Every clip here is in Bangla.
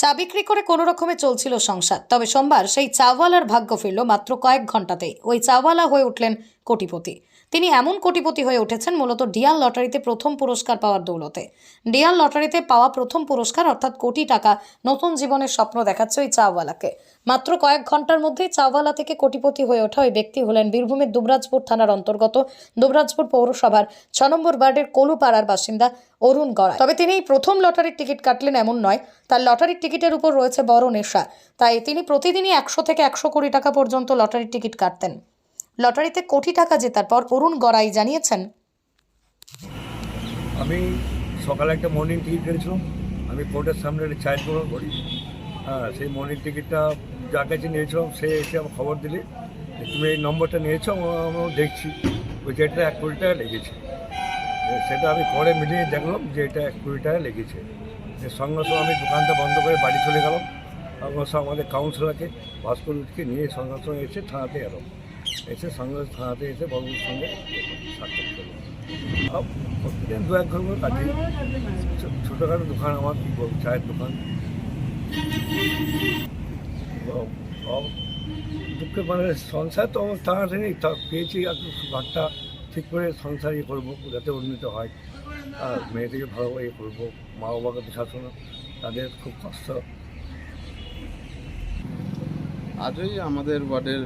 চা বিক্রি করে কোনো রকমে চলছিল সংসার। তবে সোমবার সেই চাওয়ালার ভাগ্য ফিরল মাত্র কয়েক ঘন্টাতেই ওই চাওয়ালা হয়ে উঠলেন কোটিপতি। তিনি এমন কোটিপতি হয়ে উঠেছেন মূলত ডিয়াল লটারিতে প্রথম পুরস্কার পাওয়ার দৌলতে। ডিয়াল লটারিতে পাওয়া প্রথম পুরস্কার অর্থাৎ কোটি টাকা নতুন জীবনের স্বপ্ন দেখাচ্ছে ওই চাওয়ালাকে। মাত্র কয়েক ঘণ্টার মধ্যেই চাওয়ালা থেকে কোটিপতি হয়ে ওঠা ওই ব্যক্তি হলেন বীরভূমের দুবরাজপুর থানার অন্তর্গত দুবরাজপুর পৌরসভার ছ নম্বর ওয়ার্ডের কলুপাড়ার বাসিন্দা অরুণ গড়াই। তবে তিনি এই প্রথম লটারির টিকিট কাটলেন এমন নয়, তার লটারির টিকিটের উপর রয়েছে বড় নেশা। তাই তিনি প্রতিদিনই একশো থেকে একশো কোটি টাকা পর্যন্ত লটারির টিকিট কাটতেন। লটারিতে কোটি টাকা জেতার পর অরুণ গড়াই জানিয়েছেন, আমি সকালে একটা মর্নিং টিকিট কেটেছিলাম। আমি কোর্টের সামনে একটা চায়ের দোকান করি। হ্যাঁ সেই মর্নিং টিকিটটা যার কাছে নিয়েছিলাম, সে এসে আমার খবর দিলে তুমি এই নম্বরটা নিয়েছো আম- আমিও দেখছি। ওই যে এটা এক কোটি টাকা লেগেছে। সেটা আমি পরে মিলিয়ে দেখলাম যে, এটা এক কোটি টাকা লেগেছে। সঙ্গে সঙ্গে আমি দোকানটা বন্ধ করে বাড়ি চলে গেলাম। আমার সঙ্গে আমাদের কাউন্সিলরকে ভাস্করকে নিয়ে সঙ্গে সঙ্গে এসে থানাতে এলাম। এসে সঙ্গে থানাতে এসে বাবুর সঙ্গে সাক্ষাৎ দু এক ঘণ্টা কাটি ছোটোখাটো দোকান আমার, কী বলব, চায়ের দোকান। দুঃখের মানে সংসার তো আমার তাড়াতাড়ি নেই পেয়েছি একটু ঘরটা ঠিক করে সংসার ইয়ে করব, যাতে উন্নীত হয়। আর মেয়েদেরকে ভালো ইয়ে করব মা বাবাকে দেখাশোনা, তাদের খুব কষ্ট। আজই আমাদের ওয়ার্ডের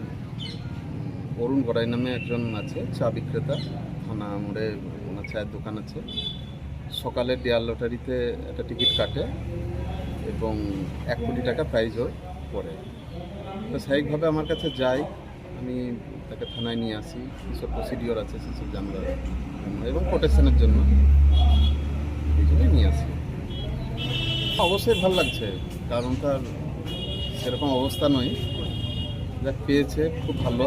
অরুণ গড়াই নামে একজন আছে, চা বিক্রেতা। থানা মোড়ে ওনার চায়ের দোকান আছে। সকালে ডিয়ার লটারিতে একটা টিকিট কাটে এবং এক কোটি টাকা প্রাইজও পড়ে। তো স্বাভাবিকভাবে আমার কাছে যায় আমি তাকে থানায় নিয়ে আসি। কীসব প্রসিডিওর আছে সেসব জানবার এবং প্রোটেকশনের জন্য এই জন্যই নিয়ে আসি। অবশ্যই ভালো লাগছে, কারণ তার সেরকম অবস্থা নয়। যা পেয়েছে, খুব ভালো।